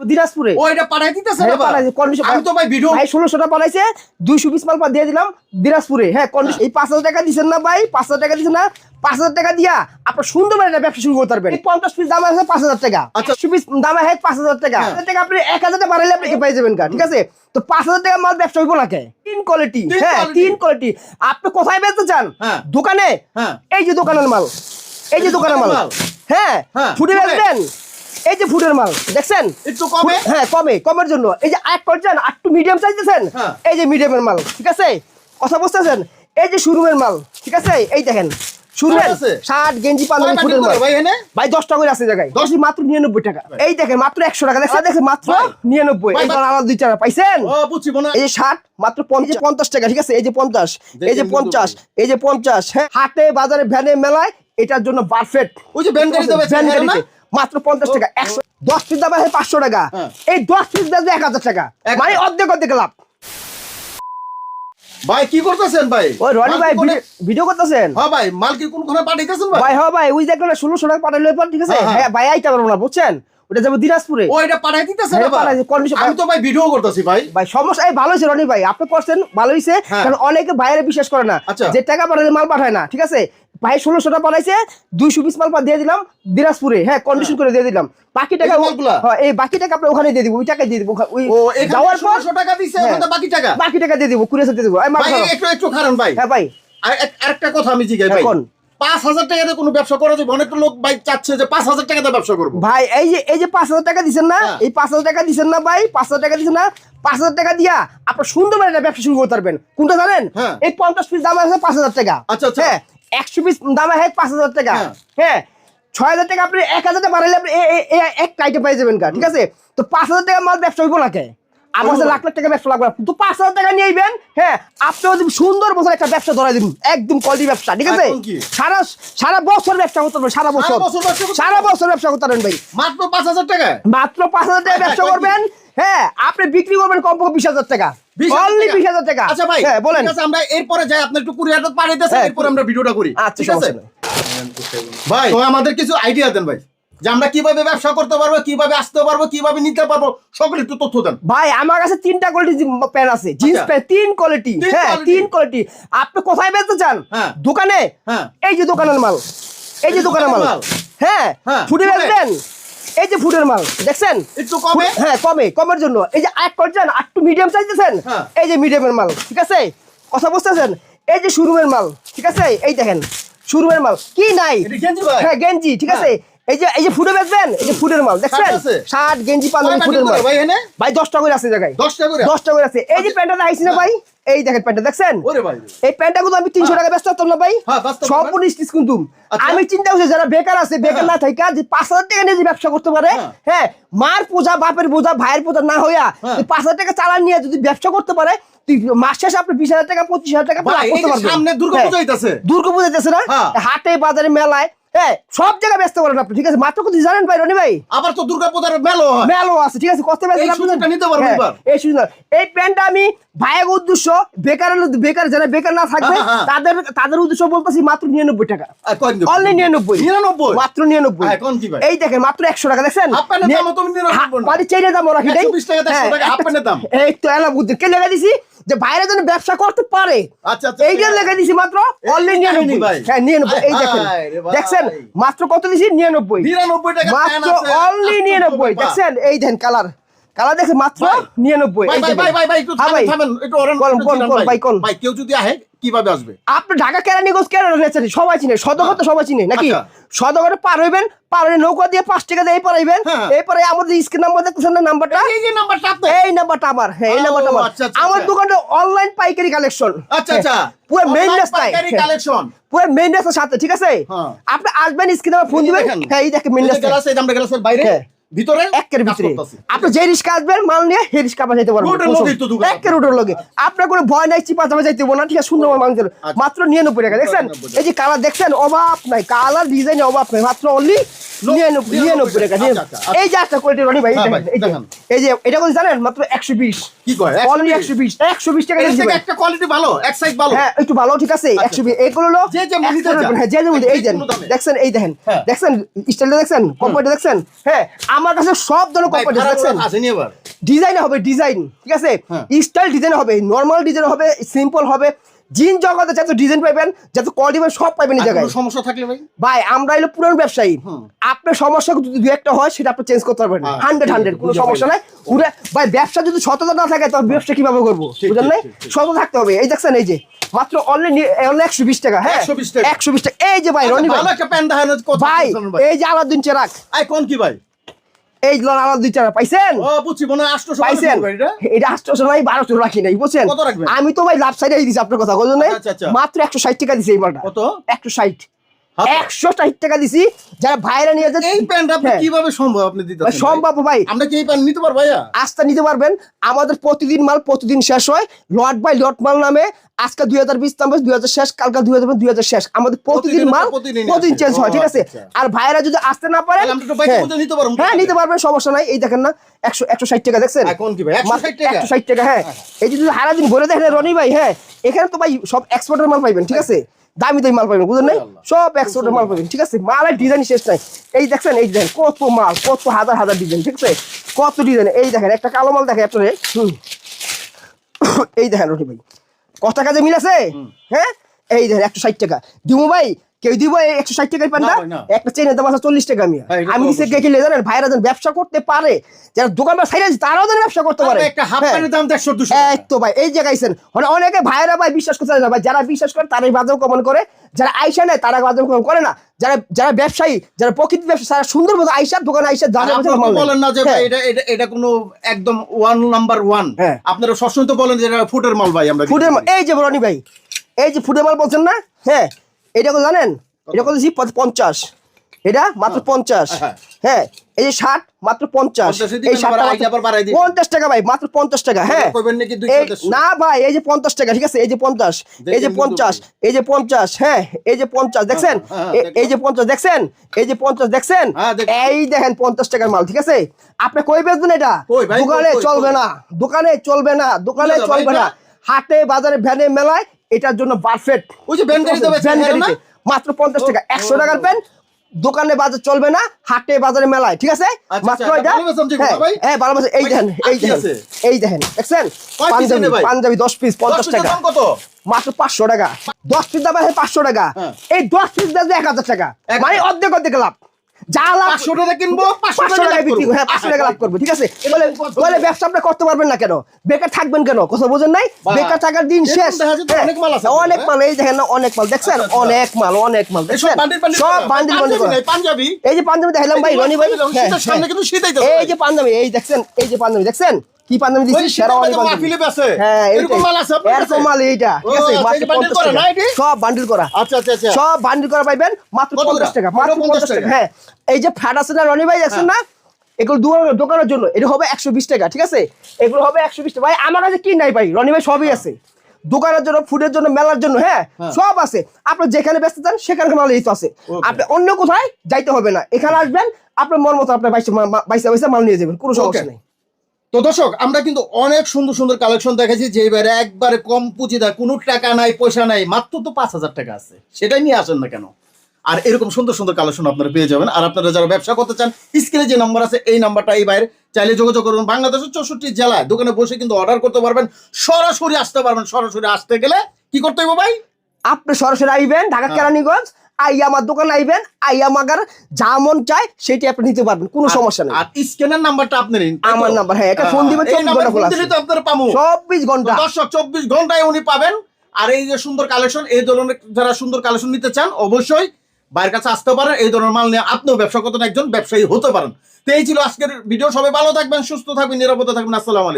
দিনাজপুরে। ও এটা পাঠাই দিতেছে হ্যাঁ, না পাঠাইছে, condition- আমি তো ভাই ভিডিও ভাই ষোলোশোটা পাঠাইছে দুইশো পিস মাল দিয়ে দিলাম দিনাজপুরে। হ্যাঁ কন্ডিশন এই পাঁচ হাজার টাকা দিচ্ছেন না ভাই পাঁচ হাজার টাকা দিচ্ছেন না পাঁচ হাজার টাকা দিয়া আপনার সুন্দর একটা ব্যবসা শুরু করতে পারবেন। এই পঞ্চাশ পিস দাম আছে পাঁচ হাজার টাকা। আচ্ছা। একশো পিস দাম আছে পাঁচ হাজার টাকা। হ্যাঁ। টাকা আপনি এক হাজার টাকা বাড়াইলে আপনি যাবেন কা ঠিক আছে? তো পাঁচ হাজার টাকা মাল ব্যবসা হইব না কে তিন কোয়ালিটি হ্যাঁ তিন কোয়ালিটি আপনি কোথায় বেচতে চান? হ্যাঁ। দোকানে? হ্যাঁ। এই যে দোকানের মাল। এই যে দোকানের মাল। হ্যাঁ হ্যাঁ। বেচবেন? এই যে ফুটের মাল দেখছেন? একটু কমে? হ্যাঁ কমে কমের জন্য। এই যে এক করছেন একটু মিডিয়াম চাইতেছেন হ্যাঁ। এই যে মিডিয়ামের মাল ঠিক আছে? কথা বুঝতেছেন? এই যে শুরুমের মাল ঠিক আছে? এই দেখেন শুরুমের শার্ট গেঞ্জি পাঞ্জাবি ফুটের মাল। ভাই এনে? ভাই দশ টাকা করে আছে জায়গায়। দশ মাত্র নিরানব্বই টাকা। এই দেখেন মাত্র একশো টাকা। দেখেন মাত্র নিরানব্বই। আলাদা দুই টাকা পাইছেন? এই যে মাত্র পঞ্চাশ পঞ্চাশ টাকা ঠিক আছে? এই যে পঞ্চাশ এই যে পঞ্চাশ এই যে পঞ্চাশ হ্যাঁ। হাটে বাজারে ভ্যানে মেলায় এটার জন্য পারফেক্ট ওই যে ভ্যান গাড়িতে ভ্যান হ্যাঁ গাড়িতে মাত্র পঞ্চাশ টাকা। একশো দশ পিস দাম আছে পাঁচশো টাকা। হ্যাঁ। এই দশ পিস দাম এক হাজার টাকা। মানে অর্ধেক অর্ধেক লাভ। ভাই কি করতেছেন ভাই? ওই রনি ভাই ভিডিও করতেছেন? হ্যাঁ ভাই মাল কি কোন পাঠাইতেছেন ভাই? ভাই হ্যাঁ ভাই ওই দেখলেন ষোলোশো টাকা পাঠালে পর ঠিক আছে? হ্যাঁ, ভাই আইতে পারব না বুঝছেন? ওটা যাব দিনাজপুরে। ও এটা পাঠাই দিতেছে না ভাই? পাঠাইছে, আমি তো ভাই ভিডিও করতেছি ভাই। ভাই সমস্যা এই ভালো রনি ভাই আপনি করছেন ভালো। কারণ অনেকে বাইরে বিশ্বাস করে না আচ্ছা। যে টাকা পাঠালে মাল পাঠায় না ঠিক আছে? ভাই ষোলোশো টাকা দুইশো পিস মাল দিয়ে দিলাম দিনাজপুরে হ্যাঁ কন্ডিশন করে দিয়ে দিলাম বাকি টাকা এই হ্যাঁ এই বাকি টাকা আপনি ওখানে দিয়ে দিব ওই টাকা দিয়ে দিব যাওয়ার পর টাকা হ্যাঁ। বাকি টাকা বাকি টাকা দিয়ে দিব দিয়ে দিব। একটু একটু ভাই হ্যাঁ ভাই আরেকটা কথা আমি জিজ্ঞাসা ভাই এখন? পাঁচ হাজার টাকা কোনো ব্যবসা করা যাবে অনেক লোক ভাই চাচ্ছে যে পাঁচ হাজার টাকা দিয়ে ব্যবসা করব ভাই এই যে এই যে পাঁচ হাজার টাকা দিচ্ছেন না হ্যাঁ। এই পাঁচ হাজার টাকা দিচ্ছেন না ভাই পাঁচ হাজার টাকা দিচ্ছেন না পাঁচ হাজার টাকা দিয়া আপনার সুন্দর একটা ব্যবসা শুরু করতে পারবেন কোনটা জানেন। এই পঞ্চাশ পিস দাম আছে পাঁচ হাজার টাকা আচ্ছা, আচ্ছা। হ্যাঁ একশো পিস দাম আছে পাঁচ হাজার টাকা। হ্যাঁ। হ্যাঁ ছয় হাজার টাকা আপনি এক হাজার টাকা বাড়াইলে আপনি এক আইটে পাই যাবেন ঠিক আছে? তো পাঁচ হাজার টাকা মাল ব্যবসা হইব না আমার কাছে লাখ লাখ টাকা ব্যবসা লাগবে। তো পাঁচ হাজার টাকা নিয়ে আইবেন হ্যাঁ আপনিও যদি সুন্দর বছর একটা ব্যবসা ধরাই দিন একদম কোয়ালিটি ব্যবসা ঠিক আছে? সারা সারা বছর ব্যবসা করতে পারবেন সারা বছর। সারা বছর ব্যবসা করতে পারবেন ভাই। মাত্র পাঁচ হাজার টাকা? মাত্র পাঁচ হাজার টাকা হ্যাঁ, ব্যবসা হ্যাঁ, করবেন হ্যাঁ আপনি বিক্রি করবেন কমপক্ষে বিশ হাজার টাকা। 20,000 অনলি টাকা? বিশ হাজার টাকা। আচ্ছা ভাই হ্যাঁ বলেন। আছে আমরা এরপরে যাই আপনার একটু হাজার পাঠিয়ে হ্যাঁ, এরপরে আমরা ভিডিওটা করি। আচ্ছা, ঠিক আছে? ভাই তো আমাদের কিছু আইডিয়া দেন ভাই। যে আমরা কীভাবে ব্যবসা করতে পারব কীভাবে আসতে পারব কীভাবে নিতে পারব সকলে একটু তথ্য দেন। ভাই আমার কাছে তিনটা কোয়ালিটি প্যান্ট আছে। জিন্স আচ্ছা। প্যান্ট তিন কোয়ালিটি হ্যাঁ তিন কোয়ালিটি আপনি কোথায় বেচতে চান? হ্যাঁ। দোকানে? হ্যাঁ। এই যে দোকানের মাল। এই যে দোকানের মাল। মাল? হ্যাঁ হ্যাঁ, ফুটে। বেচবেন? এই যে ফুটের মাল দেখছেন? একটু কমে? হ্যাঁ কমে কমের জন্য। এই যে এক করছেন একটু মিডিয়াম চাইতেছেন? হ্যাঁ। এই যে মিডিয়ামের মাল ঠিক আছে? কথা বুঝতেছেন? এই যে শুরুমের মাল ঠিক আছে? এই দেখেন শুরুমের মাল কি নাই? হ্যাঁ গেঞ্জি ঠিক আছে? এই যে এই যে ফুটে বেচবেন? এই যে ফুটের মাল দেখছেন? শার্ট গেঞ্জি পাঞ্জাবি ফুটের মাল। ভাই এনে ভাই দশ টাকা করে আছে জায়গায়। দশ টাকা করে? দশ টাকা করে আছে। এই যে প্যান্টটা আইছি না ভাই? এই দেখেন প্যান্টটা দেখছেন? ওরে ভাই এই প্যান্টটা কিন্তু আমি তিনশো টাকা ব্যস্ত হতাম না ভাই? হ্যাঁ। সম্পূর্ণ স্টিচ কিন্তু। আচ্ছা। আমি চিন্তা করছি যারা বেকার আছে বেকার না থাকা যে পাঁচ হাজার টাকা নিয়ে যে ব্যবসা করতে পারে হ্যাঁ। হ্যাঁ মার পূজা বাপের পূজা ভাইয়ের পূজা না হইয়া হ্যাঁ। তুই পাঁচ হাজার টাকা চালান নিয়ে যদি ব্যবসা করতে পারে তুই মাস শেষে আপনি বিশ হাজার টাকা পঁচিশ হাজার টাকা সামনে দুর্গা হ্যাঁ। পূজা দুর্গা পূজা যাচ্ছে না? হ্যাঁ। হাটে বাজারে মেলায় হ্যাঁ সব জায়গায় ব্যস্ত করেন আপনি ঠিক আছে মাত্র কথা জানেন ভাই রনি ভাই আবার তো দুর্গা পূজার মেলো হয় মেলো আছে ঠিক আছে কত নিতে পারব এবার। এই সুযোগ এই প্যান্টটা আমি ভাইয়ের উদ্দেশ্য বেকার বেকার যারা বেকার না থাকবে হ্যাঁ, হ্যাঁ। তাদের তাদের উদ্দেশ্য বলতেছি মাত্র নিরানব্বই টাকা আর অনলি নিরানব্বই নিরানব্বই? মাত্র নিরানব্বই হ্যাঁ, কি ভাই? এই দেখেন মাত্র একশো টাকা দেখছেন হাফ প্যান্টের দামও তুমি নিরানব্বই না। মানে চেনের দাম রাখি নাই 120 টাকা, 100 টাকা হাফ দাম। এই তো এলা বুদ্ধি কে লেগে দিছি যে বাইরে যেন ব্যবসা করতে পারে। আচ্ছা, আচ্ছা, এইটা লেখা। দিছি মাত্র এই অনলি নিরানব্বই হ্যাঁ নিরানব্বই। এই দেখেন। দেখছেন? মাত্র কত দিছি? নিরানব্বই। নিরানব্বই মাত্র অনলি নিরানব্বই। দেখছেন? এই দেন কালার কালার দেখে মাত্র নিরানব্বই। ভাই হ্যাঁ কেউ যদি আহে কীভাবে আসবে? আপনি ঢাকা কেরানীগঞ্জ কেরানি সবাই চিনে সদগর তো সবাই চিনে নাকি? আচ্ছা। সদগরে পার হইবেন পার হয়ে নৌকা দিয়ে পাঁচ টাকা দিয়ে পারাইবেন হ্যাঁ। এরপরে আমাদের স্ক্রিন নাম্বার দেখতেছেন না নাম্বারটা? এই যে নাম্বারটা এই নাম্বারটা আমার হ্যাঁ এই নাম্বারটা আমার। আচ্ছা, আচ্ছা, আমার আচ্ছা। দোকানটা অনলাইন পাইকারি কালেকশন আচ্ছা আচ্ছা। পুরো মেইন রাস্তায়। পাইকারি হ্যাঁ। কালেকশন পুরো মেইন রাস্তার সাথে ঠিক আছে? হ্যাঁ। আপনি আসবেন স্ক্রিনে ফোন দিবেন। হ্যাঁ এই দেখেন মেইন রাস্তা গ্লাস এই আমরা গ্লাসের বাইরে। হ্যাঁ। ভিতরে একের ভিতরে। আপনি যে রিস্কা আসবেন মাল নিয়ে হে রিস্কা পারবেন। একের রোডের লগে। আপনার কোনো ভয় নাই চিপা চাপা যাইতে না ঠিক আছে সুন্দর আচ্ছা। মাত্র নিরানব্বই টাকা। দেখছেন? এই যে কালার দেখছেন? অভাব নাই। কালার ডিজাইন অভাব নাই। মাত্র অনলি নিরানব্বই নিরানব্বই টাকা। এই যে একটা কোয়ালিটি রনি ভাই এই হ্যাঁ দেখেন, ভাই, এই যে দেখান। এই যে এটা কোন জানেন মাত্র একশো বিশ কি কয় অনলি একশো বিশ একশো বিশ টাকা এর দিচ্ছি থেকে ভাই। একটা কোয়ালিটি ভালো এক সাইজ ভালো হ্যাঁ একটু ভালো ঠিক আছে একশো বিশ এইগুলো হলো যে যে মধ্যে 100 যা। হ্যাঁ যে যে এই দেন দেখছেন এই দেখেন হ্যাঁ। দেখছেন স্টাইলটা দেখছেন কম্পাইটা দেখছেন হ্যাঁ আমার কাছে সব ধরনের দেখছেন ডিজাইন হবে ডিজাইন ঠিক আছে হ্যাঁ। স্টাইল ডিজাইন হবে নর্মাল ডিজাইন হবে সিম্পল হবে জিন জগতে যত ডিজাইন পাইবেন যত কোয়ালিটি পাবেন সব পাইবেন এই জায়গায় কোনো সমস্যা থাকলে ভাই? ভাই আমরা এলো পুরান ব্যবসায়ী। আপনার সমস্যা যদি দু একটা হয় সেটা আপনি চেঞ্জ করতে পারবেন হান্ড্রেড ঠিক হান্ড্রেড কোনো সমস্যা নাই। পুরো ভাই ব্যবসা যদি সততা না থাকে তবে ব্যবসা কীভাবে করব? বুঝলেন নাই। সততা থাকতে হবে। এই দেখছেন এই যে মাত্র অনলি অনলি একশো বিশ টাকা হ্যাঁ? 120 টাকা। একশো বিশ টাকা। এই যে ভাই রনি আচ্ছা, ভাই কত বলছেন ভাই এই যে আলাদিন চেরাক আই কোন কি ভাই? এই আলাদিন চেরাক পাইছেন? পাইছেন? এটা। আটশো বারোশো রাখি নাই বুঝছেন? আমি তো ভাই লাভ সাইডে দিছি আপনার কথা নাই? আচ্ছা, আচ্ছা। মাত্র একশো ষাট টাকা দিছি এই মালটা একশো ষাট? একশো ষাট টাকা দিছি। যারা ভাইরা নিয়ে যাচ্ছে এই প্যান্ট আপনি হ্যাঁ। কীভাবে সম্ভব আপনি দিতে ভাই, সম্ভব ভাই। আমরা কি এই প্যান্ট নিতে পারব ভাইয়া? আস্থা নিতে পারবেন। আমাদের প্রতিদিন মাল প্রতিদিন শেষ হয়। লট বাই লট মাল নামে। আজকে দুই হাজার বিশ নামে দুই হাজার শেষ কালকে দুই হাজার দুই হাজার শেষ। আমাদের প্রতিদিন প্রতিদিন মাল প্রতিদিন চেঞ্জ হয় ঠিক আছে? আচ্ছা। আর ভাইরা যদি আসতে না বাইকে হ্যাঁ। নিতে হ্যাঁ নিতে পারবেন সমস্যা নাই। এই দেখেন না একশো একশো ষাট টাকা দেখছেন? আর কোন কি ভাই? 160 টাকা? একশো ষাট টাকা হ্যাঁ। এই যদি সারা দিন ভরে দেখেন রনি ভাই হ্যাঁ এখানে তো ভাই সব এক্সপোর্টের মাল পাইবেন ঠিক আছে? দামি দামি মাল পাবেন বুঝলেন নাই? সব একশোটা মাল পাবেন ঠিক আছে? মালের ডিজাইন শেষ নাই। এই দেখছেন এই ডিজাইন কত মাল কত হাজার হাজার ডিজাইন ঠিক আছে? কত ডিজাইন এই দেখেন একটা কালো মাল দেখেন আপনার এই দেখেন রোটি ভাই কত টাকা যে মিল আছে? হ্যাঁ? এই দেখেন একশো ষাট টাকা। দিমু ভাই কেউ দিব একশো ষাট টাকায় পান না না ভাই, না। একটা চেনের দাম আছে চল্লিশ টাকা আমি আমি দিচ্ছি অবশ্যই। কে কিনলে জানেন ভাইরা যেন ব্যবসা করতে পারে যারা দোকানদার সাইড আছে তারাও যেন ব্যবসা করতে পারে। হ্যাঁ। দাম দুশো তো ভাই এই জায়গায়ছেন মানে অনেকে ভাইরা ভাই বিশ্বাস করতে না ভাই যারা বিশ্বাস করে তারাই বাজার কমন করে। যারা আইসা নেয় তারা বাজার কমন করে না। যারা যারা ব্যবসায়ী যারা প্রকৃতি ব্যবসা তারা সুন্দর মতো আইসা দোকানে আইসা দাঁড়িয়ে বলেন না যে হ্যাঁ। এটা এটা কোনো একদম ওয়ান নাম্বার ওয়ান। আপনারা সবসময় তো বলেন যে ফুটের মাল ভাই আমরা ফুডের মাল এই যে রনি ভাই এই যে ফুডের মাল বলছেন না? হ্যাঁ। এটা কত জানেন? এটা কত দিচ্ছি পঞ্চাশ। এটা মাত্র পঞ্চাশ। হ্যাঁ। হ্যাঁ এই যে ষাট মাত্র পঞ্চাশ। পঞ্চাশে এই ষাটটা টাকা ভাই মাত্র পঞ্চাশ টাকা হ্যাঁ। না ভাই এই যে পঞ্চাশ টাকা ঠিক আছে? এই যে পঞ্চাশ এই যে পঞ্চাশ এই যে পঞ্চাশ হ্যাঁ এই যে পঞ্চাশ দেখছেন? হ্যাঁ। এই যে পঞ্চাশ দেখছেন? এই যে পঞ্চাশ দেখছেন? হ্যাঁ, এই দেখেন পঞ্চাশ টাকার মাল ঠিক আছে? আপনি কই বেচবেন এটা? দোকানে চলবে না দোকানে চলবে না দোকানে চলবে না। হাটে বাজারে ভ্যানে মেলায় এটার জন্য পারফেক্ট ওই যে হ্যাঁ মাত্র পঞ্চাশ টাকা একশো টাকার। পেন দোকানে বাজার চলবে না হাটে বাজারে মেলায় ঠিক আছে আচ্ছা, মাত্র আচ্ছা, এটা বেচেন যে হ্যাঁ, ভাই? হ্যাঁ ভালো বেচেন। এই দেখেন এই দেখেন? এই দেখেন দেখছেন পাঞ্জাবি পাঞ্জাবি দশ পিস পঞ্চাশ টাকা মাত্র পাঁচশো টাকা দশ পিস দাম পাঁচশো টাকা হ্যাঁ। এই দশ পিস দাম এক হাজার টাকা মানে অর্ধেক অর্ধেক লাভ যা লাভ পাঁচশো টাকা কিনবো পাঁচশো পাঁচশো টাকা টাকা বিক্রি হ্যাঁ পাঁচশো টাকা লাভ করব ঠিক আছে? বলে বলে ব্যবসা আপনি করতে পারবেন না কেন? বেকার থাকবেন কেন? কথা বোঝেন নাই? বেকার থাকার দিন শেষ। হ্যাঁ, অনেক মাল আছে অনেক মাল এই দেখেন না অনেক মাল। দেখছেন? আচ্ছা, আচ্ছা। অনেক মাল অনেক মাল দেখছেন? সব বান্ডিল বান্ডিল পাঞ্জাবি এই যে পাঞ্জাবি দেখালাম ভাই রনি ভাই। হ্যাঁ, হ্যাঁ। এই যে পাঞ্জাবি এই দেখছেন? এই যে পাঞ্জাবি দেখছেন? কি মাহফিলে। হ্যাঁ এরকম মাল আছে এরকম মাল এইটা। ঠিক আছে আচ্ছা, মাত্র 50 টাকা। সব বান্ডিল করা। আচ্ছা আচ্ছা আচ্ছা। সব বান্ডিল করা পাইবেন মাত্র কত পঞ্চাশ করে? টাকা মাত্র 50 টাকা। হ্যাঁ এই যে ফ্যাট আছে না রনি ভাই দেখছেন না? এগুলো দোকানের জন্য। এটা হবে একশো বিশ টাকা ঠিক আছে? এগুলো হবে একশো বিশ টাকা। ভাই আমার কাছে কি নাই ভাই? রনি ভাই সবই আছে। দোকানের জন্য ফুডের জন্য মেলার জন্য হ্যাঁ? হ্যাঁ। সব আছে। আপনি যেখানে ব্যস্ত চান সেখানে মাল এই তো আছে। আপনি অন্য কোথায় যাইতে হবে না। এখানে আসবেন আপনার মন মতো আপনার বাইশে বাইশে মাল নিয়ে যাবেন কোনো সমস্যা নেই। তো দর্শক আমরা কিন্তু অনেক সুন্দর সুন্দর কালেকশন দেখেছি যে এবারে একবারে কম পুঁজি দেয় কোনো টাকা নাই পয়সা নাই মাত্র তো পাঁচ হাজার টাকা আছে। সেটাই নিয়ে আসেন না কেন? আর এরকম সুন্দর সুন্দর কালেকশন আপনারা পেয়ে যাবেন। আর আপনারা যারা ব্যবসা করতে চান স্ক্রিনে যে নাম্বার আছে এই নাম্বারটা এই বাইরে। চাইলে যোগাযোগ করুন বাংলাদেশের চৌষট্টি জেলায় দোকানে বসে কিন্তু অর্ডার করতে পারবেন। সরাসরি আসতে পারবেন সরাসরি আসতে গেলে কি করতে হবে ভাই? আপনি সরাসরি আইবেন ঢাকা হ্যাঁ। কেরানীগঞ্জ আই আমার দোকান আইবেন যা মন চায় সেটি আপনি নিতে পারবেন কোনো সমস্যা নেই। আর স্ক্যানের নাম্বারটা আপনি নিন আমার নাম্বার, হ্যাঁ, এটা ফোন দিবেন, এই 24 ঘণ্টা খোলা আছে। আপনার পাবো। চব্বিশ ঘণ্টা। দর্শক চব্বিশ ঘন্টায় উনি পাবেন। আর এই যে সুন্দর কালেকশন এই ধরনের যারা সুন্দর কালেকশন নিতে চান অবশ্যই বাইরের কাছে আসতে পারেন এই ধরনের মাল নিয়ে আপনিও ব্যবসা করতেন একজন ব্যবসায়ী হতে পারেন। তো এই ছিল আজকের ভিডিও। সবাই ভালো থাকবেন সুস্থ থাকবেন নিরাপদে থাকবেন। আসসালামু আলাইকুম।